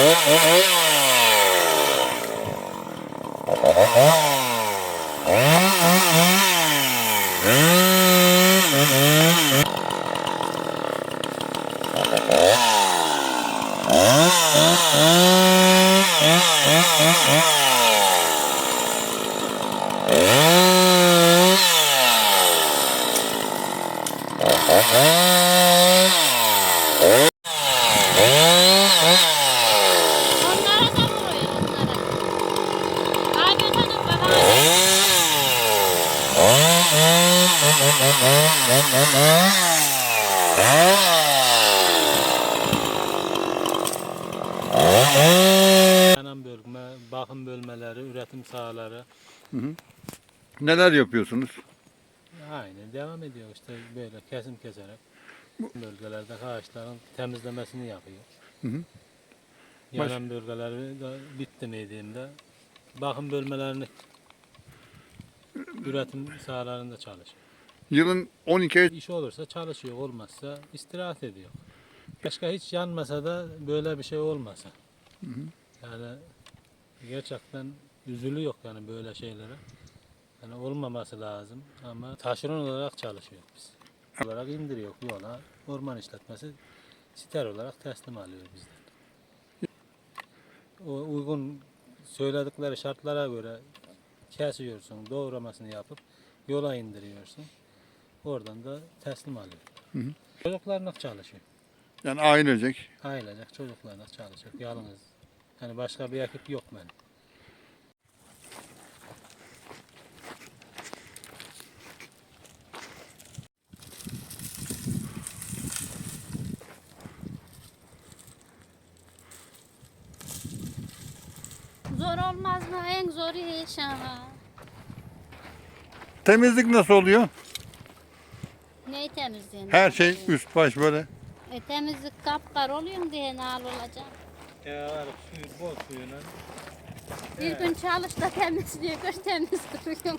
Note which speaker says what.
Speaker 1: Oh.
Speaker 2: Yanan bölme, bakım bölmeleri, üretim sahaları
Speaker 3: Neler yapıyorsunuz?
Speaker 2: aynı devam ediyor işte böyle kesim keserek. Bölgelerde ağaçların temizlemesini yapıyor.
Speaker 3: Hı hı.
Speaker 2: Yanan bölgeleri de bitti mediğimde bakım bölmelerini üretim sahalarında çalışıyor.
Speaker 3: Yılın 12 ay
Speaker 2: İş olursa çalışıyor, olmazsa istirahat ediyor. Başka hiç yanmasa da böyle bir şey olmasa. Yani gerçekten üzülüyor yani böyle şeylere. Yani olmaması lazım ama taşeron olarak çalışıyor biz. olarak indiriyor yola. Orman işletmesi siter olarak teslim alıyor bizden. O uygun söyledikleri şartlara göre kesiyorsun, doğramasını yapıp yola indiriyorsun. Oradan da teslim alıyor.
Speaker 3: Hı hı.
Speaker 2: Çocuklarla çalışıyor.
Speaker 3: yani ailecek.
Speaker 2: Ailecek çocuklarla çalışıyor. Yalnız. Yani başka bir ekip yok benim.
Speaker 1: Zor olmaz mı? En zoru iş ama.
Speaker 3: Temizlik nasıl oluyor?
Speaker 1: Neyi temizliğin?
Speaker 3: Her şey üst baş böyle.
Speaker 1: E, temizlik kapkar oluyor mu diye ne hal olacak?
Speaker 2: Eğer suyu bol suyuna
Speaker 1: Bir gün çalış da temizliyor, kış temiz duruyor.